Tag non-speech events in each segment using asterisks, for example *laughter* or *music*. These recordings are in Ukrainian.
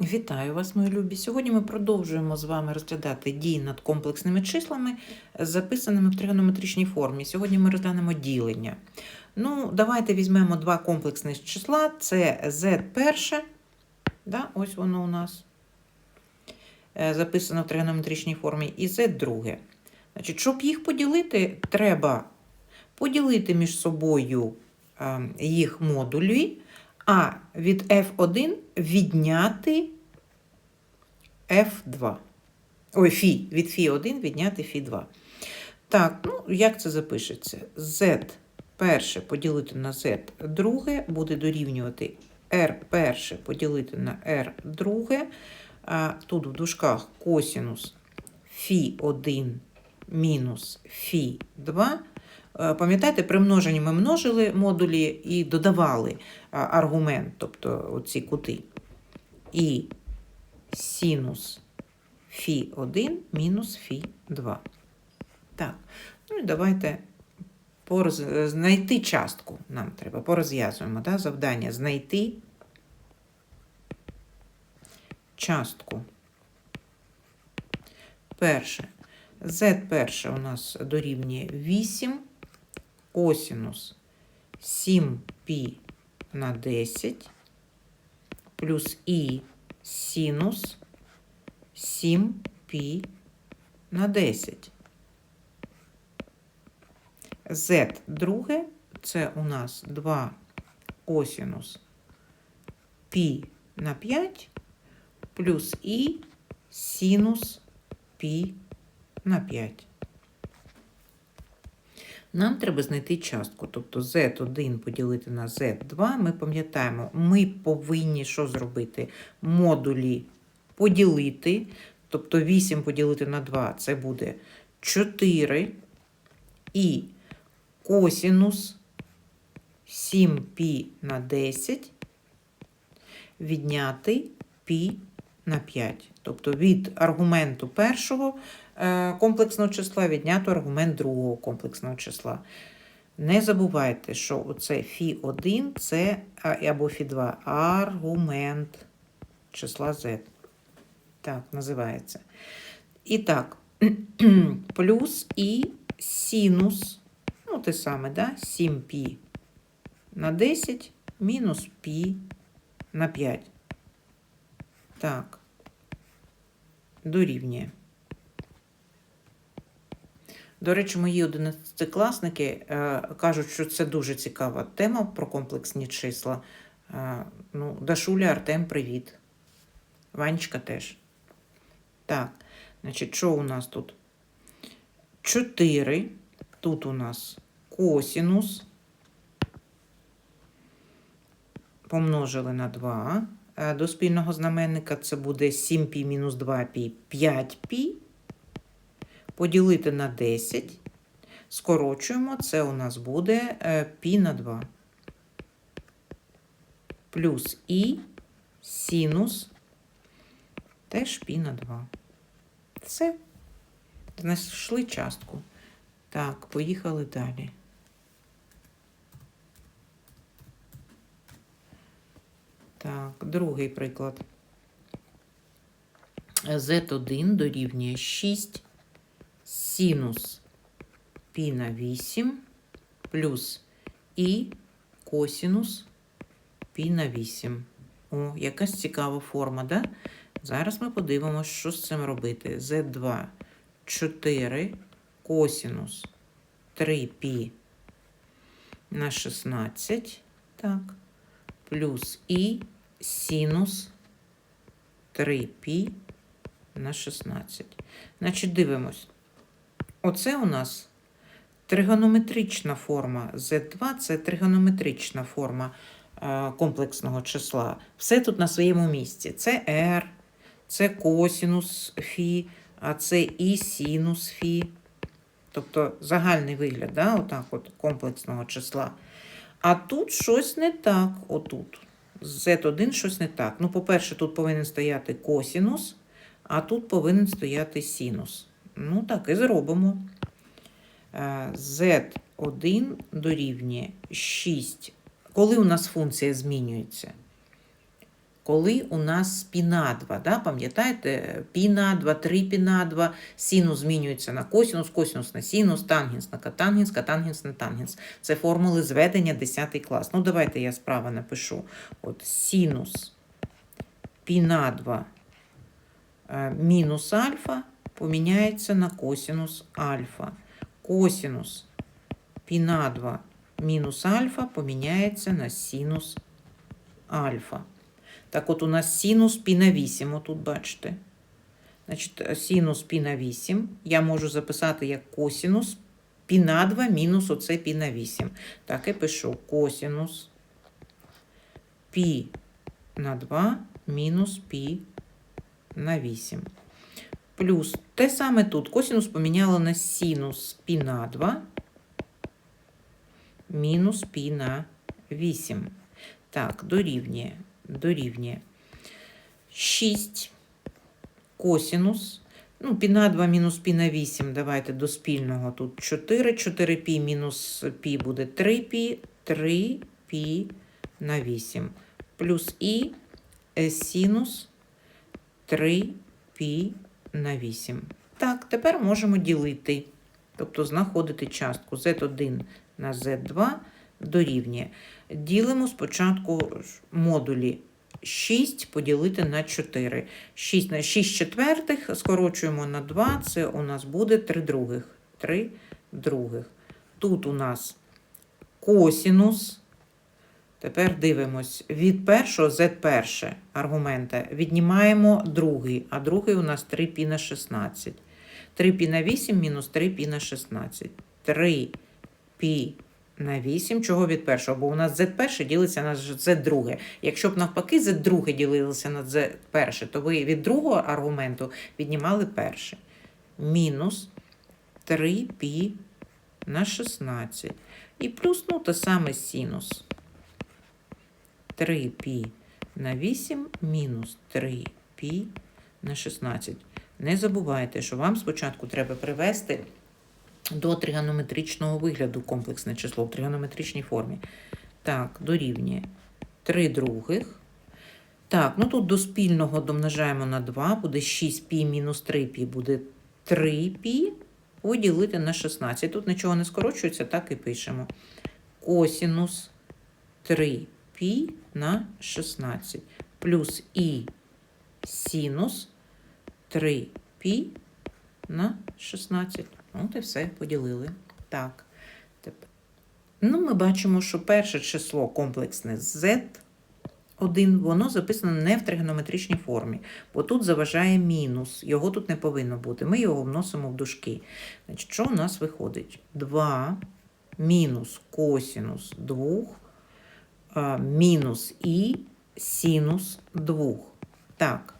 Вітаю вас, мої любі. Сьогодні ми продовжуємо з вами розглядати дії над комплексними числами, записаними в тригонометричній формі. Сьогодні ми розглянемо ділення. Ну, давайте візьмемо два комплексних числа. Це z перше, да, ось воно у нас е, записано в тригонометричній формі, і z друге. Значить, щоб їх поділити, треба поділити між собою е, їх модулі, а від f1 відняти f2. Ой, фі, від фі 1 відняти фі 2. Так, ну як це запишеться? z перше поділити на z друге буде дорівнювати r перше поділити на r друге. А тут в дужках косінус фі 1 мінус фі 2. Е, Пам'ятаєте, при множенні ми множили модулі і додавали аргумент, тобто оці кути. І синус фі 1 мінус фі 2. Так, ну і давайте пороз... знайти частку нам треба. Порозв'язуємо да, завдання знайти частку. Перше. Z перше у нас дорівнює 8 косінус 7π на 10 плюс і синус 7π на 10. Z друге це у нас 2 косінус π на 5 плюс і синус π на 5. Нам треба знайти частку, тобто z1 поділити на z2. Ми пам'ятаємо, ми повинні що зробити? Модулі поділити, тобто 8 поділити на 2 це буде 4 і косінус 7π на 10 відняти π на 5. Тобто від аргументу першого комплексного числа віднято аргумент другого комплексного числа. Не забувайте, що оце Фі1 це або Фі2 аргумент числа z. Так, називається. І так, *clears throat* плюс і синус, ну те саме, да? 7π на 10 мінус π на 5. Так, дорівнює. До речі, мої одинадцятикласники е, кажуть, що це дуже цікава тема про комплексні числа. Е, ну, Дашуля, Артем, привіт. Ванечка теж. Так, значить, що у нас тут? 4. Тут у нас косінус. Помножили на 2. Е, До спільного знаменника це буде 7π мінус 2π 5π. Поділити на 10. Скорочуємо, це у нас буде е, π на 2. Плюс і синус теж π на 2. Все. Знайшли частку. Так, поїхали далі. Так, другий приклад. Z1 дорівнює 6 синус пі на 8 плюс і косинус пі на 8. О, якась цікава форма, да? Зараз ми подивимося, що з цим робити. Z2 4 косинус 3 π на 16, так, плюс і синус 3 π на 16. Значить, дивимось. Оце у нас тригонометрична форма Z2, це тригонометрична форма е, комплексного числа. Все тут на своєму місці. Це R, це косінус фі, а це і синус фі. Тобто загальний вигляд, да, отак от комплексного числа. А тут щось не так. Отут. Z1 щось не так. Ну, по-перше, тут повинен стояти косінус, а тут повинен стояти синус. Ну, так і зробимо. Е, Z1 дорівнює 6. Коли у нас функція змінюється? коли у нас пі на 2, да? пам'ятаєте, пі на 2, 3 пі на 2, синус змінюється на косінус, косінус на синус, тангенс на катангенс, катангенс на тангенс. Це формули зведення 10 клас. Ну, давайте я справа напишу. От синус пі на 2 е, мінус альфа поміняється на косінус альфа. Косінус пі на 2 мінус альфа поміняється на синус альфа. Так от у нас синус пі на 8, отут бачите. Значить, е, синус пі на 8 я можу записати як косінус пі на 2 мінус оце пі на 8. Так і пишу косінус пі на 2 мінус пі на 8. Плюс те саме тут. Косінус поміняло на синус пі на 2 мінус пі на 8. Так, дорівнює, дорівнює 6 косінус. Ну, пі на 2 мінус пі на 8. Давайте до спільного тут 4. 4 пі мінус пі буде 3 пі. 3 пі на 8. Плюс і е, синус 3 пі на 8. Так, тепер можемо ділити. Тобто знаходити частку z1 на z2 дорівнює. Ділимо спочатку модулі 6 поділити на 4. 6 на 6 четвертих скорочуємо на 2, це у нас буде 3 других. 3 других. Тут у нас косінус. Тепер дивимось. Від першого z перше аргумента віднімаємо другий, а другий у нас 3 пі на 16. 3 пі на 8 мінус 3 пі на 16. 3 пі на 8. Чого від першого? Бо у нас z перше ділиться на z друге. Якщо б навпаки z друге ділилося на z перше, то ви від другого аргументу віднімали перший. Мінус 3 пі на 16. І плюс, ну, те саме синус. 3 пі на 8 мінус 3 пі на 16. Не забувайте, що вам спочатку треба привести до тригонометричного вигляду комплексне число в тригонометричній формі. Так, дорівнює 3 других. Так, ну тут до спільного домножаємо на 2, буде 6π мінус 3π буде 3π поділити на 16. Тут нічого не скорочується, так і пишемо. Косінус 3π на 16 плюс і синус 3π на 16. От і все, поділили. Так. Ну, ми бачимо, що перше число комплексне z 1, воно записано не в тригонометричній формі, бо тут заважає мінус. Його тут не повинно бути. Ми його вносимо в дужки. Значить, що у нас виходить? 2 мінус косінус 2 а, мінус і синус 2. Так.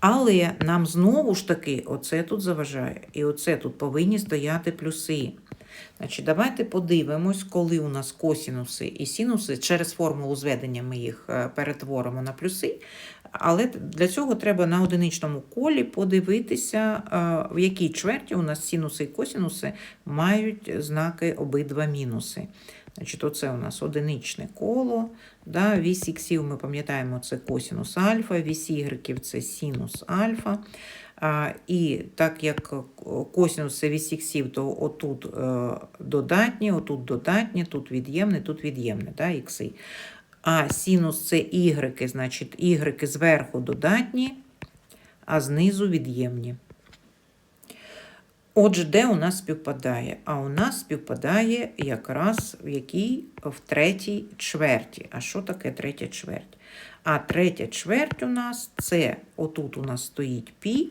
Але нам знову ж таки оце тут заважає. І оце тут повинні стояти плюси. Значить, Давайте подивимось, коли у нас косінуси і синуси. Через формулу зведення ми їх е, перетворимо на плюси. Але для цього треба на одиничному колі подивитися, е, в якій чверті у нас синуси і косінуси мають знаки обидва мінуси. Значить, Оце у нас одиничне коло. Да, Вісь іксів, ми пам'ятаємо, це косінус альфа, вісь ігреків це синус альфа. А, І так як косінус це вісь іксів, то отут е, додатні, отут додатні, тут від'ємне, тут від'ємне, да, ікси. А синус це ігреки, значить, ігреки зверху додатні, а знизу від'ємні. Отже, де у нас співпадає? А у нас співпадає якраз в якій в третій чверті. А що таке третя чверть? А третя чверть у нас це отут у нас стоїть пі.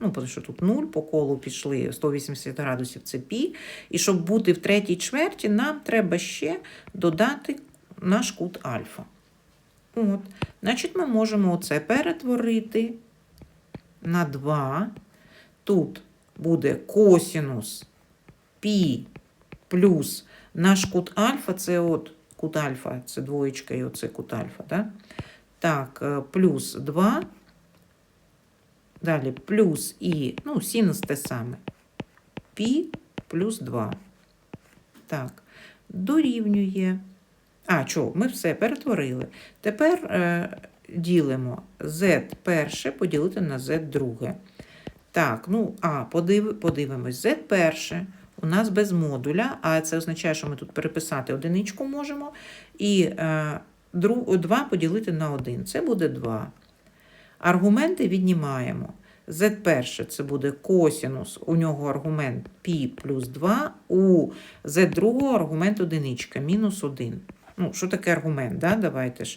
Ну, тому що тут 0, по колу пішли 180 градусів це пі. І щоб бути в третій чверті, нам треба ще додати наш кут альфа. От. Значить, ми можемо оце перетворити на 2. Тут буде косінус пі плюс наш кут альфа, це от кут альфа, це двоєчка і оце кут альфа. Да? Так, е, плюс 2. Далі плюс і, ну, синус те саме. Пі плюс 2. Так, дорівнює. А, що, ми все перетворили. Тепер е, ділимо z перше поділити на z друге. Так, ну, а, подив, подивимось, z перше у нас без модуля, а це означає, що ми тут переписати одиничку можемо. І е, 2 поділити на 1. Це буде 2. Аргументи віднімаємо. z перше це буде косінус, у нього аргумент π плюс 2, у z другого аргумент одиничка, мінус 1. Ну, що таке аргумент? Да? Давайте ж.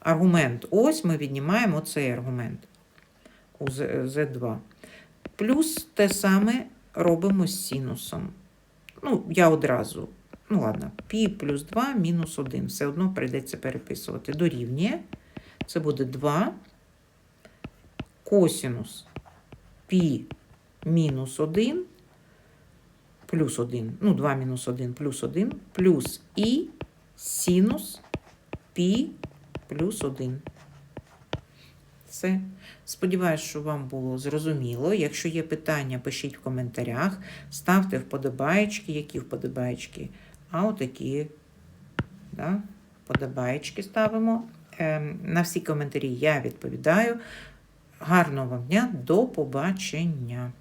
Аргумент ось ми віднімаємо цей аргумент у Z- z2. Плюс те саме робимо з синусом. Ну, я одразу, ну, ладно, пі плюс 2 мінус 1. Все одно прийдеться переписувати. Дорівнює. Це буде 2. Косінус пі мінус 1, плюс 1, ну, 2 мінус 1 плюс 1, плюс і синус пі плюс 1. Все. Сподіваюсь, що вам було зрозуміло. Якщо є питання, пишіть в коментарях, ставте вподобаєчки, які вподобаєчки, а отакі да, вподобаєчки ставимо. Ем, на всі коментарі я відповідаю. Гарного вам дня, до побачення!